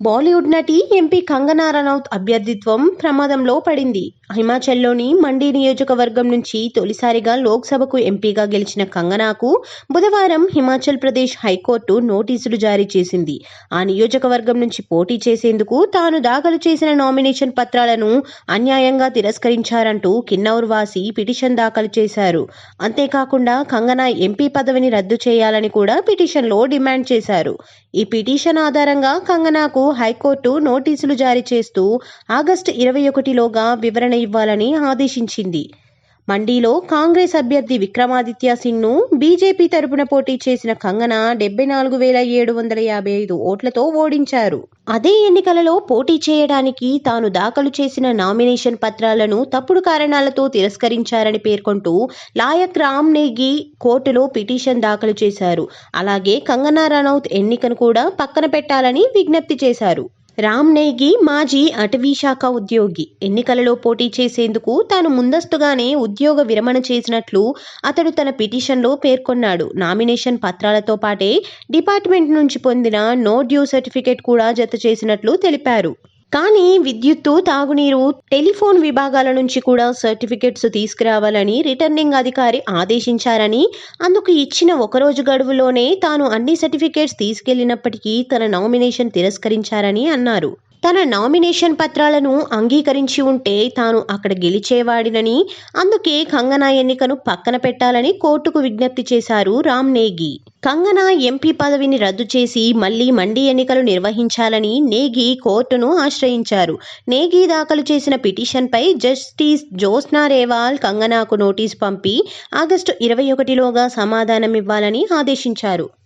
బాలీవుడ్ నటి ఎంపీ కంగనా రనౌత్ అభ్యర్థిత్వం ప్రమాదంలో పడింది. హిమాచల్లోని మండి నియోజకవర్గం నుంచి తొలిసారిగా లోక్సభకు ఎంపీగా గెలిచిన కంగనాకు బుధవారం హిమాచల్ ప్రదేశ్ హైకోర్టు నోటీసులు జారీ చేసింది. ఆ నియోజకవర్గం నుంచి పోటీ చేసేందుకు తాను దాఖలు చేసిన నామినేషన్ పత్రాలను అన్యాయంగా తిరస్కరించారంటూ కిన్నౌర్ వాసి పిటిషన్ దాఖలు చేశారు. అంతేకాకుండా కంగనా ఎంపీ పదవిని రద్దు చేయాలని కూడా పిటిషన్లో డిమాండ్ చేశారు. ఈ పిటిషన్ ఆధారంగా కంగనాకు హైకోర్టు నోటీసులు జారీ చేస్తూ ఆగస్టు ఇరవై ఒకటిలోగా వివరణ ఇవ్వాలని ఆదేశించింది. మండీలో కాంగ్రెస్ అభ్యర్థి విక్రమాదిత్య సింగ్ను బీజేపీ తరపున పోటీ చేసిన కంగన డెబ్బై నాలుగు వేల ఏడు వందల యాభై ఐదు ఓట్లతో ఓడించారు. అదే ఎన్నికలలో పోటీ చేయడానికి తాను దాఖలు చేసిన నామినేషన్ పత్రాలను తప్పుడు కారణాలతో తిరస్కరించారని పేర్కొంటూ లాయక్ రామ్ నేగి కోర్టులో పిటిషన్ దాఖలు చేశారు. అలాగే కంగనా రనౌత్ ఎన్నికను కూడా పక్కన పెట్టాలని విజ్ఞప్తి చేశారు. రామ్ నేగి మాజీ అటవీ శాఖ ఉద్యోగి. ఎన్నికలలో పోటీ చేసేందుకు తాను ముందస్తుగానే ఉద్యోగ విరమణ చేసినట్లు అతడు తన పిటిషన్లో పేర్కొన్నాడు. నామినేషన్ పత్రాలతో పాటే డిపార్ట్మెంట్ నుంచి పొందిన నో డ్యూ సర్టిఫికేట్ కూడా జత చేసినట్లు తెలిపారు. కానీ విద్యుత్తు తాగునీరు టెలిఫోన్ విభాగాల నుంచి కూడా సర్టిఫికెట్స్ తీసుకురావాలని రిటర్నింగ్ అధికారి ఆదేశించారని అందుకు ఇచ్చిన ఒకరోజు గడువులోనే తాను అన్ని సర్టిఫికేట్స్ తీసుకెళ్ళినప్పటికీ తన నామినేషన్ తిరస్కరించారని అన్నారు. తన నామినేషన్ పత్రాలను అంగీకరించి ఉంటే తాను అక్కడ గెలిచేవాడినని అందుకే కంగనా ఎన్నికను పక్కన పెట్టాలని కోర్టుకు విజ్ఞప్తి చేశారు రామ్ నేగి. కంగనా ఎంపీ పదవిని రద్దు చేసి మళ్ళీ మండీ ఎన్నికలు నిర్వహించాలని నేగి కోర్టును ఆశ్రయించారు. నేగి దాఖలు చేసిన పిటిషన్పై జస్టిస్ జోస్నా రేవాల్ కంగనాకు నోటీసు పంపి ఆగస్టు ఇరవై ఒకటిలోగా సమాధానం ఇవ్వాలని ఆదేశించారు.